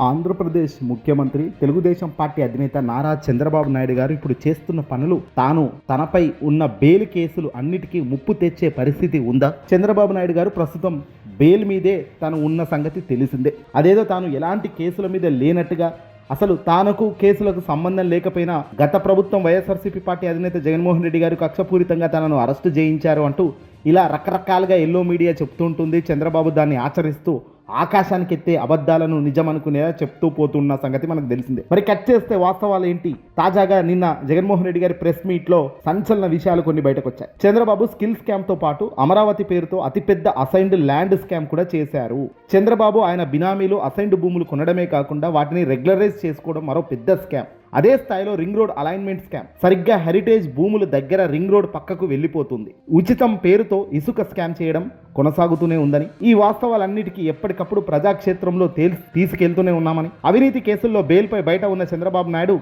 ఆంధ్రప్రదేశ్ ముఖ్యమంత్రి తెలుగుదేశం పార్టీ అధినేత నారా చంద్రబాబు నాయుడు గారు ఇప్పుడు చేస్తున్న పనులు తాను తనపై ఉన్న బెయిల్ కేసులు అన్నిటికీ ముప్పు తెచ్చే పరిస్థితి ఉందా? చంద్రబాబు నాయుడు గారు ప్రస్తుతం బెయిల్ మీదే తను ఉన్న సంగతి తెలిసిందే. అదేదో తాను ఎలాంటి కేసుల మీద లేనట్టుగా అసలు తానకు కేసులకు సంబంధం లేకపోయినా గత ప్రభుత్వం వైఎస్ఆర్సీపీ పార్టీ అధినేత జగన్మోహన్ రెడ్డి గారు కక్షపూరితంగా తనను అరెస్టు చేయించారు అంటూ ఇలా రకరకాలుగా ఎల్లో మీడియా చెప్తుంటుంది చంద్రబాబు దాన్ని ఆచరిస్తూ ఆకాశానికి ఎత్తే అబద్ధాలను నిజం అనుకునేలా చెప్తూ పోతున్న సంగతి మనకు తెలిసిందే. మరి కట్ చేస్తే వాస్తవాలు ఏంటి? తాజాగా నిన్న జగన్మోహన్ రెడ్డి గారి ప్రెస్ మీట్లో సంచలన విషయాలు కొన్ని బయటకు వచ్చాయి చంద్రబాబు స్కిల్ స్కామ్తో పాటు అమరావతి పేరుతో అతిపెద్ద అసైన్డ్ ల్యాండ్ స్కామ్ కూడా చేశారు. చంద్రబాబు ఆయన బినామీలు అసైన్డ్ భూములు కొనడమే కాకుండా వాటిని రెగ్యులరైజ్ చేసుకోవడం మరో పెద్ద స్కామ్. అదే స్థాయిలో రింగ్ రోడ్ అలైన్మెంట్ స్కామ్ సరిగ్గా హెరిటేజ్ భూముల దగ్గర రింగ్ రోడ్ పక్కకు వెళ్ళిపోతుంది. ఉచితం పేరుతో ఇసుక స్కామ్ చేయడం కొనసాగుతూనే ఉందని ఈ వాస్తవాలన్నిటికీ ఎప్పటికప్పుడు ప్రజాక్షేత్రంలో తేల్చి తీసుకెళ్తూనే ఉన్నామని. అవినీతి కేసుల్లో బెయిల్పై బయట ఉన్న చంద్రబాబు నాయుడు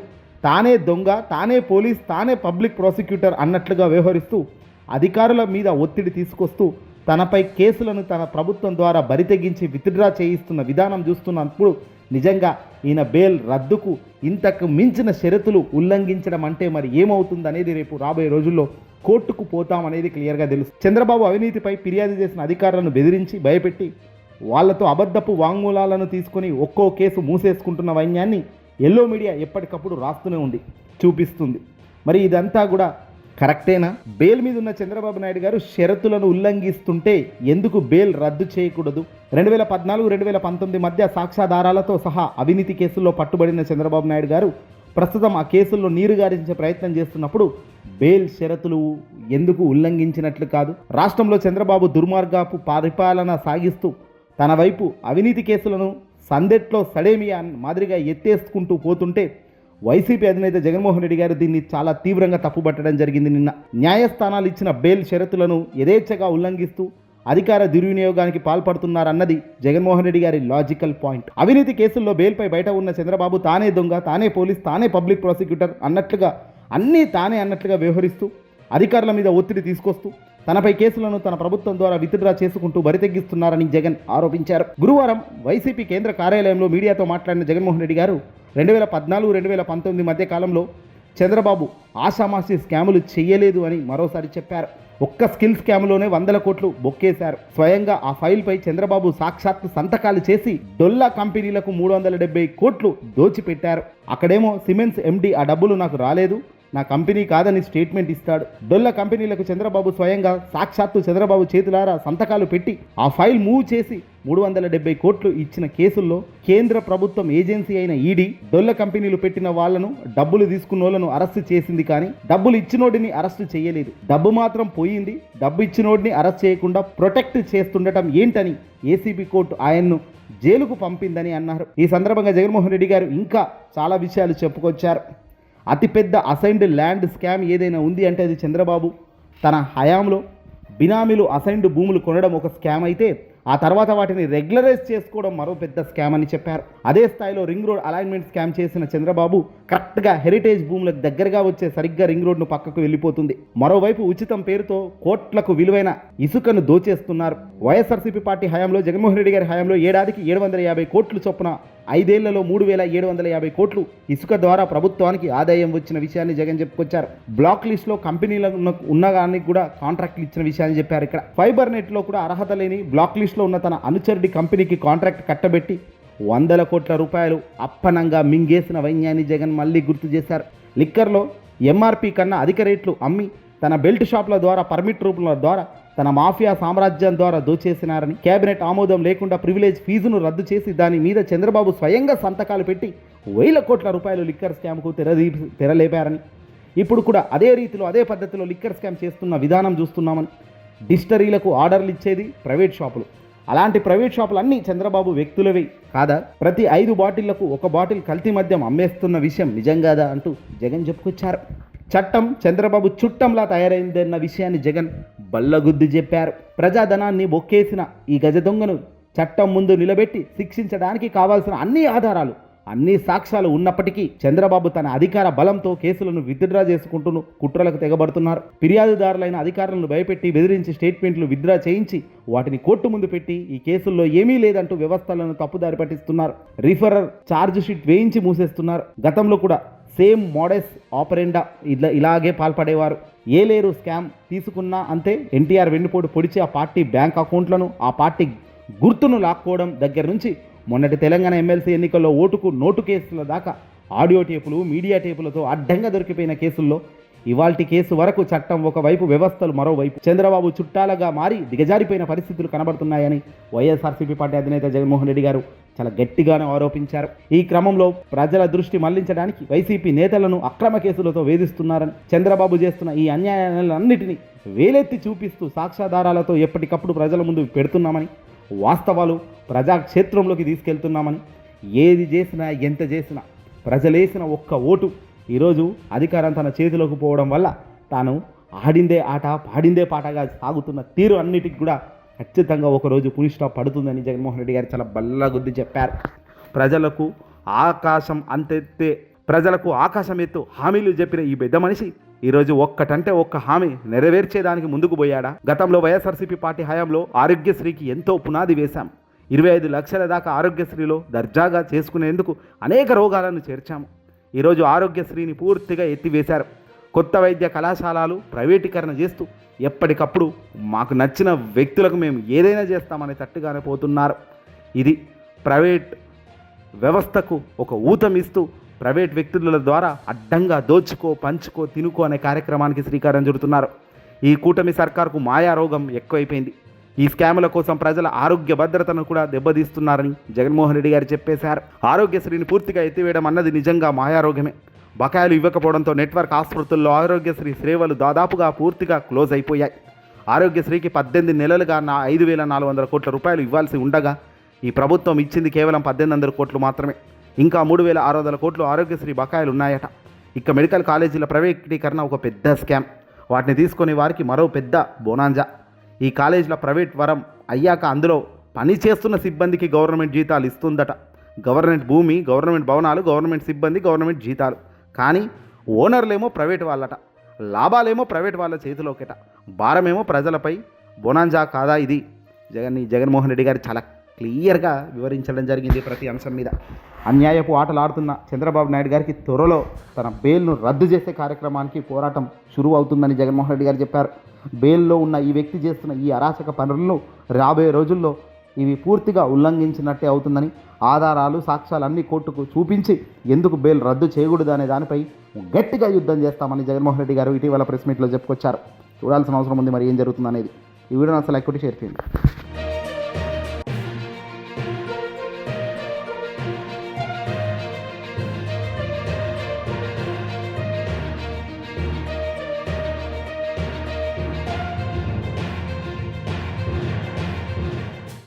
తానే దొంగ తానే పోలీస్ తానే పబ్లిక్ ప్రాసిక్యూటర్ అన్నట్లుగా వ్యవహరిస్తూ అధికారుల మీద ఒత్తిడి తీసుకొస్తూ తనపై కేసులను తన ప్రభుత్వం ద్వారా బరితెగించి విత్డ్రా చేయిస్తున్న విధానం చూస్తున్నప్పుడు నిజంగా ఈయన బెయిల్ రద్దుకు ఇంతకు మించిన షరతులు ఉల్లంఘించడం అంటే మరి ఏమవుతుంది అనేది రేపు రాబోయే రోజుల్లో కోర్టుకు పోతామనేది క్లియర్గా తెలుసు. చంద్రబాబు అవినీతిపై ఫిర్యాదు చేసిన అధికారులను బెదిరించి భయపెట్టి వాళ్ళతో అబద్ధపు వాంగ్మూలాలను తీసుకొని ఒక్కో కేసు మూసేసుకుంటున్న వైన్యాన్ని ఎల్లో మీడియా ఎప్పటికప్పుడు రాస్తూనే ఉంది చూపిస్తుంది. మరి ఇదంతా కూడా కరెక్టేనా? బెయిల్ మీద ఉన్న చంద్రబాబు నాయుడు గారు షరతులను ఉల్లంఘిస్తుంటే ఎందుకు బెయిల్ రద్దు చేయకూడదు? రెండు వేల పద్నాలుగు రెండు వేల పంతొమ్మిది మధ్య సాక్ష్యాధారాలతో సహా అవినీతి కేసుల్లో పట్టుబడిన చంద్రబాబు నాయుడు గారు ప్రస్తుతం ఆ కేసుల్లో నీరు గారించే ప్రయత్నం చేస్తున్నప్పుడు బెయిల్ షరతులు ఎందుకు ఉల్లంఘించినట్లు కాదు? రాష్ట్రంలో చంద్రబాబు దుర్మార్గపు పరిపాలన సాగిస్తూ తన వైపు అవినీతి కేసులను సందెట్లో సడేమియా మాదిరిగా ఎత్తేసుకుంటూ పోతుంటే వైసీపీ అధినేత జగన్మోహన్ రెడ్డి గారు దీన్ని చాలా తీవ్రంగా తప్పుపట్టడం జరిగింది నిన్న. న్యాయస్థానాలు ఇచ్చిన బెయిల్ షరతులను యథేచ్ఛగా ఉల్లంఘిస్తూ అధికార దుర్వినియోగానికి పాల్పడుతున్నారన్నది జగన్మోహన్ రెడ్డి గారి లాజికల్ పాయింట్ అవినీతి కేసుల్లో బెయిల్పై బయట ఉన్న చంద్రబాబు తానే దొంగ తానే పోలీస్ తానే పబ్లిక్ ప్రాసిక్యూటర్ అన్నట్లుగా అన్నీ తానే అన్నట్లుగా వ్యవహరిస్తూ అధికారుల మీద ఒత్తిడి తీసుకొస్తూ తనపై కేసులను తన ప్రభుత్వం ద్వారా విత్డ్రా చేసుకుంటూ బరితెగ్గిస్తున్నారని జగన్ ఆరోపించారు. గురువారం వైసీపీ కేంద్ర కార్యాలయంలో మీడియాతో మాట్లాడిన జగన్మోహన్ రెడ్డి గారు రెండు వేల పద్నాలుగు రెండు వేల పంతొమ్మిది మధ్య కాలంలో చంద్రబాబు ఆషామాషి స్కాములు చేయలేదు అని మరోసారి చెప్పారు. ఒక్క స్కిల్ స్కామ్లోనే వందల కోట్లు బొక్కేశారు. స్వయంగా ఆ ఫైల్పై చంద్రబాబు సాక్షాత్తు సంతకాలు చేసి డొల్లా కంపెనీలకు మూడు వందల డెబ్బై కోట్లు దోచిపెట్టారు. అక్కడేమో సిమెంట్స్ ఎండి ఆ డబ్బులు నాకు రాలేదు. నా కంపెనీ కాదని స్టేట్మెంట్ ఇస్తాడు. డొల్ల కంపెనీలకు చంద్రబాబు స్వయంగా సాక్షాత్తు చంద్రబాబు చేతులారా సంతకాలు పెట్టి ఆ ఫైల్ మూవ్ చేసి మూడు వందల డెబ్బై కోట్లు ఇచ్చిన కేసుల్లో కేంద్ర ప్రభుత్వం ఏజెన్సీ అయిన ఈడీ డొల్ల కంపెనీలు పెట్టిన వాళ్ళను డబ్బులు తీసుకున్నోళ్ళను అరెస్టు చేసింది కానీ డబ్బులు ఇచ్చినోడిని అరెస్టు చేయలేదు. డబ్బు మాత్రం పోయింది. డబ్బు ఇచ్చినోడిని అరెస్ట్ చేయకుండా ప్రొటెక్ట్ చేస్తుండటం ఏంటని ఏసీబీ కోర్టు ఆయన్ను జైలుకు పంపిందని అన్నారు. ఈ సందర్భంగా జగన్మోహన్ రెడ్డి గారు ఇంకా చాలా విషయాలు చెప్పుకొచ్చారు. అతిపెద్ద అసైన్డ్ ల్యాండ్ స్కామ్ ఏదైనా ఉంది అంటే అది చంద్రబాబు తన హయాంలో బినామీలు అసైన్డ్ భూములు కొనడం ఒక స్కామ్ అయితే ఆ తర్వాత వాటిని రెగ్యులరైజ్ చేసుకోవడం మరో పెద్ద స్కామ్ అని చెప్పారు. అదే స్థాయిలో రింగ్ రోడ్ అలైన్మెంట్ స్కామ్ చేసిన చంద్రబాబు కరెక్ట్గా హెరిటేజ్ భూములకు దగ్గరగా వచ్చే సరిగ్గా రింగ్ రోడ్ను పక్కకు వెళ్ళిపోతుంది. మరోవైపు ఉచితం పేరుతో కోట్లకు విలువైన ఇసుకను దోచేస్తున్నారు. వైఎస్ఆర్సీపీ పార్టీ హయాంలో జగన్మోహన్ రెడ్డి గారి హయాంలో ఏడాదికి ఏడు వందల యాభై కోట్లు చొప్పున ఐదేళ్ళలో మూడు వేల ఏడు వందల యాభై కోట్లు ఇసుక ద్వారా ప్రభుత్వానికి ఆదాయం వచ్చిన విషయాన్ని జగన్ చెప్పుకొచ్చారు. బ్లాక్ లిస్ట్లో కంపెనీలకు ఉన్న ఉన్నగానికి కూడా కాంట్రాక్ట్లు ఇచ్చిన విషయాన్ని చెప్పారు ఇక్కడ. ఫైబర్ నెట్లో కూడా అర్హత లేని బ్లాక్ లిస్ట్లో ఉన్న తన అనుచరుడి కంపెనీకి కాంట్రాక్ట్ కట్టబెట్టి వందల కోట్ల రూపాయలు అప్పనంగా మింగేసిన వైన్యాన్ని జగన్ మళ్ళీ గుర్తు చేశారు. లిక్కర్లో ఎంఆర్పి కన్నా అధిక రేట్లు అమ్మి తన బెల్ట్ షాప్ల ద్వారా పర్మిట్ రూపుల ద్వారా తన మాఫియా సామ్రాజ్యం ద్వారా దోచేసినారని కేబినెట్ ఆమోదం లేకుండా ప్రివిలేజ్ ఫీజును రద్దు చేసి దాని మీద చంద్రబాబు స్వయంగా సంతకాలు పెట్టి వేల కోట్ల రూపాయలు లిక్కర్ స్కామ్కు తెరదీ తెరలేపారని. ఇప్పుడు కూడా అదే రీతిలో అదే పద్ధతిలో లిక్కర్ స్కామ్ చేస్తున్న విధానం చూస్తున్నామని. డిస్టరీలకు ఆర్డర్లు ఇచ్చేది ప్రైవేట్ షాపులు. అలాంటి ప్రైవేట్ షాపులు అన్నీ చంద్రబాబు వ్యక్తులవి కాదా? ప్రతి ఐదు బాటిళ్ళకు ఒక బాటిల్ కల్తీ మద్యం అమ్మేస్తున్న విషయం నిజం కాదా అంటూ జగన్ చెప్పుకొచ్చారు. చట్టం చంద్రబాబు చుట్టంలా తయారైందన్న విషయాన్ని జగన్ బల్లగుద్ది చెప్పారు. ప్రజాధనాన్ని బొక్కేసిన ఈ గజ దొంగను చట్టం ముందు నిలబెట్టి శిక్షించడానికి కావాల్సిన అన్ని ఆధారాలు అన్ని సాక్ష్యాలు ఉన్నప్పటికీ చంద్రబాబు తన అధికార బలంతో కేసులను విత్డ్రా చేసుకుంటూ కుట్రలకు తెగబడుతున్నారు. ఫిర్యాదుదారులైన అధికారులను భయపెట్టి బెదిరించి స్టేట్మెంట్లు విత్డ్రా చేయించి వాటిని కోర్టు ముందు పెట్టి ఈ కేసుల్లో ఏమీ లేదంటూ వ్యవస్థలను తప్పుదారి పట్టిస్తున్నారు. రిఫరర్ ఛార్జ్ షీట్ వేయించి మూసేస్తున్నారు. గతంలో కూడా సేమ్ మోడెస్ ఆపరెండా ఇలా ఇలాగే పాల్పడేవారు. ఏ లేరు స్కామ్ తీసుకున్నా అంతే. ఎన్టీఆర్ వెన్నుపోటు పొడిచి ఆ పార్టీ బ్యాంక్ అకౌంట్లను ఆ పార్టీ గుర్తును లాక్కోవడం దగ్గర నుంచి మొన్నటి తెలంగాణ ఎమ్మెల్సీ ఎన్నికల్లో ఓటుకు నోటు కేసుల దాకా ఆడియో టేపులు మీడియా టేపులతో అడ్డంగా దొరికిపోయిన కేసుల్లో ఇవాల్టి కేసు వరకు చట్టం ఒకవైపు వ్యవస్థలు మరోవైపు. చంద్రబాబు చుట్టాలుగా మారి దిగజారిపోయిన పరిస్థితులు కనబడుతున్నాయని వైఎస్ఆర్సీపీ పార్టీ అధినేత జగన్మోహన్ రెడ్డి గారు చాలా గట్టిగానే ఆరోపించారు. ఈ క్రమంలో ప్రజల దృష్టి మళ్ళించడానికి వైసీపీ నేతలను అక్రమ కేసులతో వేధిస్తున్నారని చంద్రబాబు చేస్తున్న ఈ అన్యాయాలన్నింటినీ వేలెత్తి చూపిస్తూ సాక్ష్యాధారాలతో ఎప్పటికప్పుడు ప్రజల ముందు పెడుతున్నామని వాస్తవాలు ప్రజాక్షేత్రంలోకి తీసుకెళ్తున్నామని ఏది చేసినా ఎంత చేసినా ప్రజలేసిన ఒక్క ఓటు ఈరోజు అధికారం తన చేతిలోకి పోవడం వల్ల తాను ఆడిందే ఆట పాడిందే పాటగా సాగుతున్న తీరు అన్నిటికి కూడా ఖచ్చితంగా ఒకరోజు పులి పడుతుందని జగన్మోహన్ రెడ్డి గారు చాలా బల్లగుద్ది చెప్పారు. ప్రజలకు ఆకాశం అంతెత్తే ప్రజలకు ఆకాశం ఎత్తు హామీలు చెప్పిన ఈ పెద్ద మనిషి ఈరోజు ఒక్కటంటే ఒక్క హామీ నెరవేర్చేదానికి ముందుకు పోయాడా? గతంలో వైఎస్ఆర్సీపీ పార్టీ హయాంలో ఆరోగ్యశ్రీకి ఎంతో పునాది వేశాం. ఇరవై ఐదు లక్షల దాకా ఆరోగ్యశ్రీలో దర్జాగా చేసుకునేందుకు అనేక రోగాలను చేర్చాము. ఈరోజు ఆరోగ్యశ్రీని పూర్తిగా ఎత్తివేశారు. కొత్త వైద్య కళాశాలలు ప్రైవేటీకరణ చేస్తూ ఎప్పటికప్పుడు మాకు నచ్చిన వ్యక్తులకు మేము ఏదైనా చేస్తామని తట్టుగానే పోతున్నారు. ఇది ప్రైవేట్ వ్యవస్థకు ఒక ఊతమిస్తూ ప్రైవేట్ వ్యక్తుల ద్వారా అడ్డంగా దోచుకో పంచుకో తినుకో అనే కార్యక్రమానికి శ్రీకారం చుడుతున్నారు. ఈ కూటమి సర్కార్కు మాయారోగం ఎక్కువైపోయింది. ఈ స్కాముల కోసం ప్రజల ఆరోగ్య భద్రతను కూడా దెబ్బతీస్తున్నారని జగన్మోహన్ రెడ్డి గారు చెప్పేశారు. ఆరోగ్యశ్రీని పూర్తిగా ఎత్తివేయడం అన్నది నిజంగా మాయారోగ్యమే బకాయిలు ఇవ్వకపోవడంతో నెట్వర్క్ ఆసుపత్రుల్లో ఆరోగ్యశ్రీ సేవలు దాదాపుగా పూర్తిగా క్లోజ్ అయిపోయాయి. ఆరోగ్యశ్రీకి పద్దెనిమిది నెలలుగా నా ఐదు వేల నాలుగు వందల కోట్ల రూపాయలు ఇవ్వాల్సి ఉండగా ఈ ప్రభుత్వం ఇచ్చింది కేవలం పద్దెనిమిది వందల కోట్లు మాత్రమే. ఇంకా మూడు వేల ఆరు వందల కోట్లు ఆరోగ్యశ్రీ బకాయిలు ఉన్నాయట. ఇక మెడికల్ కాలేజీల ప్రైవేటీకరణ ఒక పెద్ద స్కామ్. వాటిని తీసుకొని వారికి మరో పెద్ద బోనాంజా. ఈ కాలేజీలో ప్రైవేట్ వరం అయ్యాక అందులో పని చేస్తున్న సిబ్బందికి గవర్నమెంట్ జీతాలు ఇస్తుందట. గవర్నమెంట్ భూమి గవర్నమెంట్ భవనాలు గవర్నమెంట్ సిబ్బంది గవర్నమెంట్ జీతాలు. కానీ ఓనర్లేమో ప్రైవేట్ వాళ్ళట. లాభాలేమో ప్రైవేట్ వాళ్ళ చేతిలోకిట. భారమేమో ప్రజలపై బొనాంజా కాదా ఇది? జగన్ జగన్మోహన్ రెడ్డి గారు చాలా క్లియర్గా వివరించడం జరిగింది ప్రతి అంశం మీద. అన్యాయపు ఆటలు ఆడుతున్న చంద్రబాబు నాయుడు గారికి త్వరలో తన బెయిల్ను రద్దు చేసే కార్యక్రమానికి పోరాటం షురువు అవుతుందని జగన్మోహన్ రెడ్డి గారు చెప్పారు. బెయిల్లో ఉన్న ఈ వ్యక్తి చేస్తున్న ఈ అరాచక పనులను రాబోయే రోజుల్లో ఇవి పూర్తిగా ఉల్లంఘించినట్టే అవుతుందని ఆధారాలు సాక్ష్యాలు అన్ని కోర్టుకు చూపించి ఎందుకు బెయిల్ రద్దు చేయకూడదు అనే దానిపై గట్టిగా యుద్ధం చేస్తామని జగన్మోహన్ రెడ్డి గారు ఇటీవల ప్రెస్ మీట్లో చెప్పుకొచ్చారు. చూడాల్సిన అవసరం ఉంది మరి ఏం జరుగుతుంది అనేది ఈ వీడియోని అసలు ఎక్కువ షేర్ చేయండి.